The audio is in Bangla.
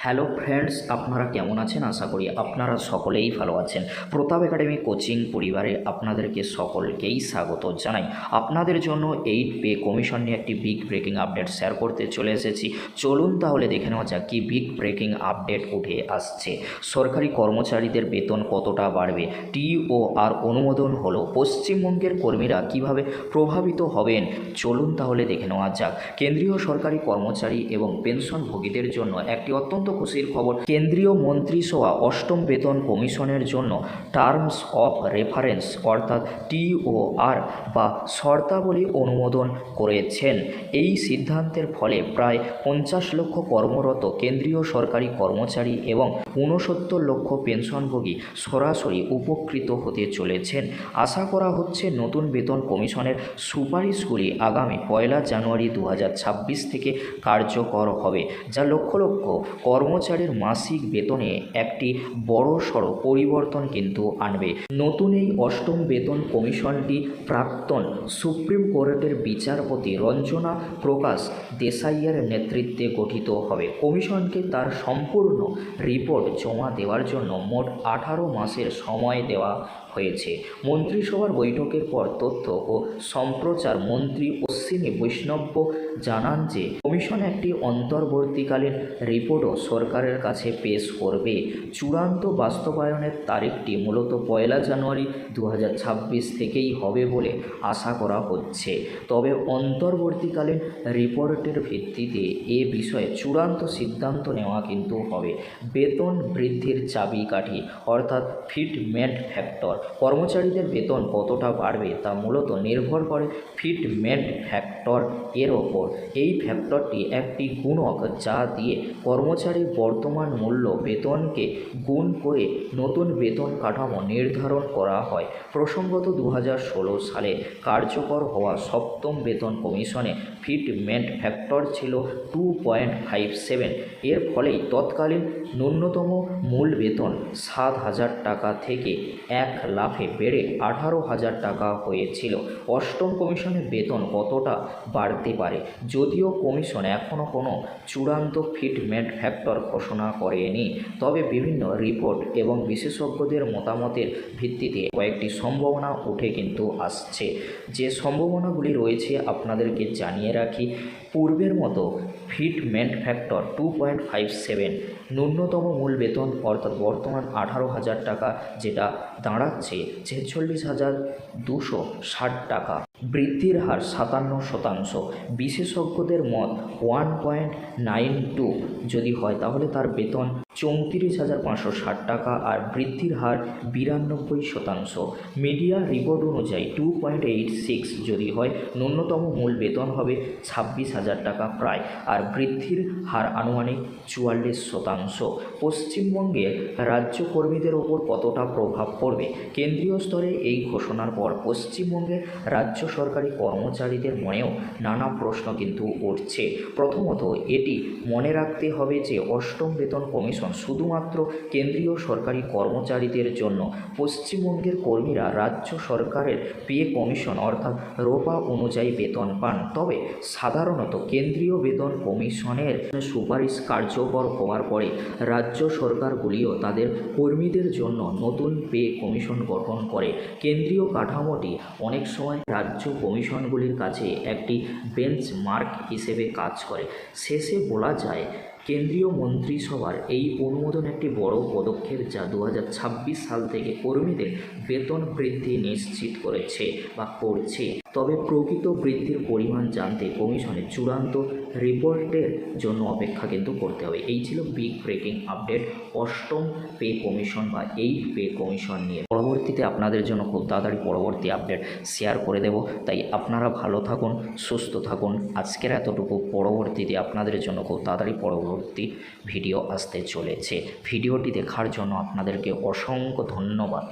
হ্যালো ফ্রেন্ডস আপনারা কেমন আছেন? আশা করি আপনারা সকলেই ভালো আছেন। প্রতাপ একাডেমি কোচিং পরিবারে আপনাদেরকে সকলকেই স্বাগত জানাই। আপনাদের জন্য এইট পে কমিশন নিয়ে একটি বিগ ব্রেকিং আপডেট শেয়ার করতে চলে এসেছি। চলুন তাহলে দেখে নেওয়া যাক কি বিগ ব্রেকিং আপডেট উঠে আসছে। সরকারি কর্মচারীদের বেতন কতটা বাড়বে? টিও আর অনুমোদন হলো। পশ্চিমবঙ্গের কর্মীরা কীভাবে প্রভাবিত হবেন? চলুন তাহলে দেখে নেওয়া যাক। কেন্দ্রীয় সরকারি কর্মচারী এবং পেনশনভোগীদের জন্য একটি অত্যন্ত খুশির খবর। কেন্দ্রীয় মন্ত্রিসভা অষ্টম বেতন কমিশনের জন্য টার্মস অফ রেফারেন্স অর্থাৎ টিওআর বা শর্তাবলী অনুমোদন করেছেন। এই সিদ্ধান্তের ফলে প্রায় পঞ্চাশ লক্ষ কর্মরত কেন্দ্রীয় সরকারি কর্মচারী এবং ঊনসত্তর লক্ষ পেনশনভোগী সরাসরি উপকৃত হতে চলেছেন। আশা করা হচ্ছে নতুন বেতন কমিশনের সুপারিশগুলি আগামী পয়লা জানুয়ারি দু হাজার ছাব্বিশ থেকে কার্যকর হবে, যা লক্ষ লক্ষ কর্মচারীর মাসিক বেতনে একটি বড় সড়ো পরিবর্তন কিন্তু আনবে। নতুন এই অষ্টম বেতন কমিশনটি প্রাক্তন সুপ্রিম কোর্টের বিচারপতি রঞ্জনা প্রকাশ দেসাইয়ের নেতৃত্বে গঠিত হবে। কমিশনকে তার সম্পূর্ণ রিপোর্ট জমা দেওয়ার জন্য মোট আঠারো মাসের সময় দেওয়া হয়েছে। মন্ত্রিসভার বৈঠকের পর তথ্য ও সম্প্রচার মন্ত্রী অশ্বিনী বৈষ্ণব জানান যে, কমিশন একটি অন্তর্বর্তীকালীন রিপোর্টও সরকারের কাছে পেশ করবে। চূড়ান্ত বাস্তবায়নের তারিখটি মূলত পয়লা জানুয়ারি দু হাজার ছাব্বিশ থেকেই হবে বলে আশা করা হচ্ছে। তবে অন্তর্বর্তীকালীন রিপোর্টের ভিত্তিতে এ বিষয়ে চূড়ান্ত সিদ্ধান্ত নেওয়া কিন্তু হবে। বেতন বৃদ্ধির চাবিকাঠি অর্থাৎ ফিটমেন্ট ফ্যাক্টর। কর্মচারীদের বেতন কতটা বাড়বে তা মূলত নির্ভর করে ফিটমেন্ট ফ্যাক্টর এর ওপর। এই ফ্যাক্টরটি একটি গুণক যা দিয়ে কর্মচারীর বর্তমান মূল্য বেতনকে গুণ করে নতুন বেতন কাঠামো নির্ধারণ করা হয়। প্রসঙ্গত দু হাজার ষোলো সালে কার্যকর হওয়া সপ্তম বেতন কমিশনে ফিটমেন্ট ফ্যাক্টর ছিল টু পয়েন্ট ফাইভ সেভেন। এর ফলেই তৎকালীন ন্যূনতম মূল বেতন সাত হাজার টাকা থেকে এক লাফে বেড়ে আঠারো হাজার টাকা হয়েছিল। অষ্টম কমিশনের বেতন কতটা বাড়তে পারে? যদিও কমিশন এখনও কোনো চূড়ান্ত ফিটমেন্ট ফ্যাক্টর ঘোষণা করেনি। তবে বিভিন্ন রিপোর্ট এবং বিশেষজ্ঞদের মতামতের ভিত্তিতে কয়েকটি সম্ভাবনা উঠে কিন্তু আসছে। যে সম্ভাবনাগুলি রয়েছে আপনাদেরকে জানিয়ে রাখি। পূর্বের মতো fitment factor two point five seven ন্যূনতম মূল বেতন অর্থাৎ বর্তমান আঠারো হাজার টাকা যেটা দাঁড়াচ্ছে ছেচল্লিশ হাজার দুশো ষাট টাকা। বৃদ্ধির হার সাতান্ন শতাংশ। বিশেষজ্ঞদের মত ওয়ান পয়েন্ট নাইন টু যদি হয় তাহলে তার বেতন চৌত্রিশ হাজার পাঁচশো ষাট টাকা আর বৃদ্ধির হার বিরানব্বই শতাংশ। মিডিয়া রিপোর্ট অনুযায়ী টু পয়েন্ট এইট সিক্স যদি হয়, ন্যূনতম মূল বেতন হবে ছাব্বিশ হাজার টাকা প্রায় আর বৃদ্ধির হার আনুমানিক চুয়াল্লিশ শতাংশ। পশ্চিমবঙ্গে রাজ্য কর্মীদের ওপর কতটা প্রভাব পড়বে? কেন্দ্রীয় স্তরে এই ঘোষণার পর পশ্চিমবঙ্গে রাজ্য সরকারি কর্মচারীদের মনেও নানা প্রশ্ন কিন্তু উঠছে। প্রথমত, এটি মনে রাখতে হবে যে অষ্টম বেতন কমিশন শুধুমাত্র কেন্দ্রীয় সরকারি কর্মচারীদের জন্য পশ্চিমবঙ্গের কর্মীরা রাজ্য সরকারের পে কমিশন অর্থাৎ রোপা অনুযায়ী বেতন পান। তবে সাধারণত কেন্দ্রীয় বেতন কমিশনের সুপারিশ কার্যকর হওয়ার পরে রাজ্য সরকারগুলিও তাদের কর্মীদের জন্য নতুন পে কমিশন গঠন করে। কেন্দ্রীয় কাঠামোটি অনেক সময় রাজ্য কমিশনগুলির কাছে একটি বেঞ্চমার্ক হিসেবে কাজ করে। শেষে বলা যায় কেন্দ্রীয় মন্ত্রিসভার এই অনুমোদন একটি বড় পদক্ষেপ যা দু হাজার ছাব্বিশ সাল থেকে কর্মীদের বেতন বৃদ্ধি নিশ্চিত করেছে বা করছে। তবে প্রকৃত বৃদ্ধির পরিমাণ জানতে কমিশনের চূড়ান্ত রিপোর্টের জন্য অপেক্ষা কিন্তু করতে হবে। এই ছিল বিগ ব্রেকিং আপডেট। অষ্টম পে কমিশন বা এইট পে কমিশন নিয়ে পরবর্তীতে আপনাদের জন্য খুব তাড়াতাড়ি পরবর্তী আপডেট শেয়ার করে দেব। তাই আপনারা ভালো থাকুন, সুস্থ থাকুন। আজকের এতটুকু। পরবর্তীতে আপনাদের জন্য খুব তাড়াতাড়ি পরবর্তী ভিডিও আসতে চলেছে। ভিডিওটি দেখার জন্য আপনাদেরকে অসংখ্য ধন্যবাদ।